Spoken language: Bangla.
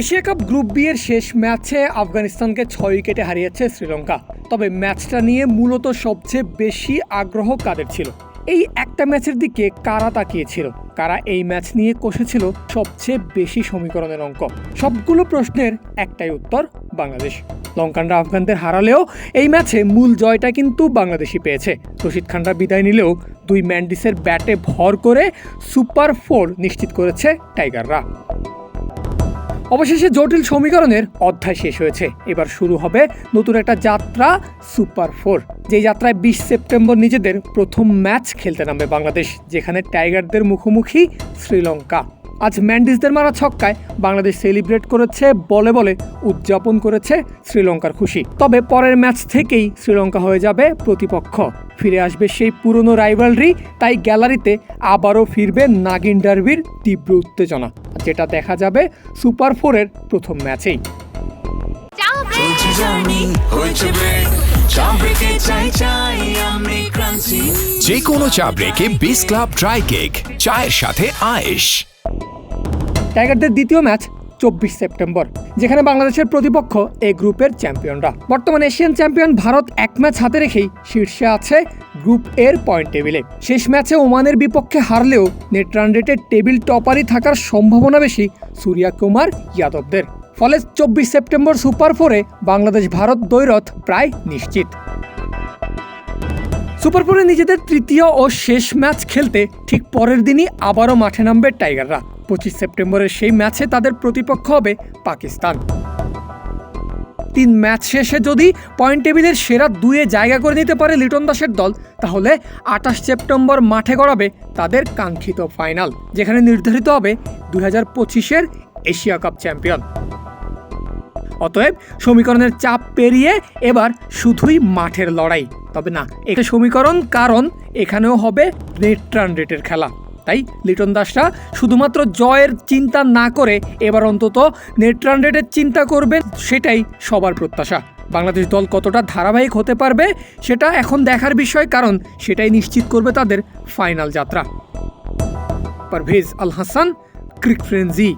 এশিয়া কাপ গ্রুপ বি এর শেষ ম্যাচে আফগানিস্তানকে ছয় উইকেটে হারিয়েছে শ্রীলঙ্কা। তবে ম্যাচটা নিয়ে মূলত সবচেয়ে বেশি আগ্রহ কাদের ছিল? এই একটা ম্যাচের দিকে কারা তাকিয়েছিল? কারা এই ম্যাচ নিয়ে কষেছিল সবচেয়ে বেশি সমীকরণের অঙ্ক? সবগুলো প্রশ্নের একটাই উত্তর, বাংলাদেশ। লঙ্কানরা আফগানদের হারালেও এই ম্যাচে মূল জয়টা কিন্তু বাংলাদেশই পেয়েছে। রশিদ খানরা বিদায় নিলেও দুই ম্যান্ডিসের ব্যাটে ভর করে সুপার ফোর নিশ্চিত করেছে টাইগাররা। অবশেষে জটিল সমীকরণের অধ্যায় শেষ হয়েছে। এবার শুরু হবে নতুন একটা যাত্রা সুপার ফোর যে যাত্রায় বিশ সেপ্টেম্বর নিজেদের প্রথম ম্যাচ খেলতে নামবে বাংলাদেশ, যেখানে টাইগারদের মুখোমুখি শ্রীলঙ্কা। আজ ম্যান্ডিসদের মারা ছক্কায় বাংলাদেশ সেলিব্রেট করেছে, বলে বলে উদযাপন করেছে শ্রীলঙ্কার খুশি। তবে পরের ম্যাচ থেকেই শ্রীলঙ্কা হয়ে যাবে প্রতিপক্ষ। ফিরে আসবে সেই পুরনো রাইভালরি, তাই গ্যালারিতে আবারও ফিরবে নাগিন ডার্বির তীব্র উত্তেজনা। যেটা দেখা যাবে সুপার ফোরের প্রথম ম্যাচেই। যে কোনো চা ব্রেকে বিস ক্লাব ড্রাই কেক চায়ের সাথে আয়েশ। টাইগারদের দ্বিতীয় ম্যাচ চব্বিশ সেপ্টেম্বর যেখানে বাংলাদেশের প্রতিপক্ষ এ গ্রুপের চ্যাম্পিয়নরা। বর্তমানে এশিয়ান চ্যাম্পিয়ন ভারত এক ম্যাচ হাতে রেখেই শীর্ষে আছে গ্রুপ এর পয়েন্ট টেবিলে। শেষ ম্যাচে ওমানের বিপক্ষে হারলেও নেট রান রেটে টেবিল টপারই থাকার সম্ভাবনা বেশি সূর্যা কুমার যাদবদের। ফলে চব্বিশ সেপ্টেম্বর সুপার ফোরে বাংলাদেশ ভারত দ্বৈরথ প্রায় নিশ্চিত। সুপার ফোরে নিজেদের তৃতীয় ও শেষ ম্যাচ খেলতে ঠিক পরের দিনই আবারও মাঠে নামবে টাইগাররা। পঁচিশ সেপ্টেম্বরের সেই ম্যাচে তাদের প্রতিপক্ষ হবে পাকিস্তান। তিন ম্যাচ শেষে যদি পয়েন্ট টেবিলের সেরা দুয়ে জায়গা করে নিতে পারে লিটন দাসের দল, তাহলে আঠাশ সেপ্টেম্বর মাঠে গড়াবে তাদের কাঙ্ক্ষিত ফাইনাল, যেখানে নির্ধারিত হবে দুই হাজার পঁচিশের এশিয়া কাপ চ্যাম্পিয়ন। অতএব সমীকরণের চাপ পেরিয়ে এবার শুধুই মাঠের লড়াই। তবে না এটা সমীকরণ, কারণ এখানেও হবে নেট রান রেটের খেলা। তাই লিটন দাসরা শুধুমাত্র জয়ের চিন্তা না করে এবার অন্তত নেট রান রেটের চিন্তা করবে সেটাই সবার প্রত্যাশা। বাংলাদেশ দল কতটা ধারাবাহিক হতে পারবে, সেটা এখন দেখার বিষয়, কারণ সেটাই নিশ্চিত করবে তাদের ফাইনাল যাত্রা। পারভেজ আল হাসান, ক্রিক ফ্রেন্সি।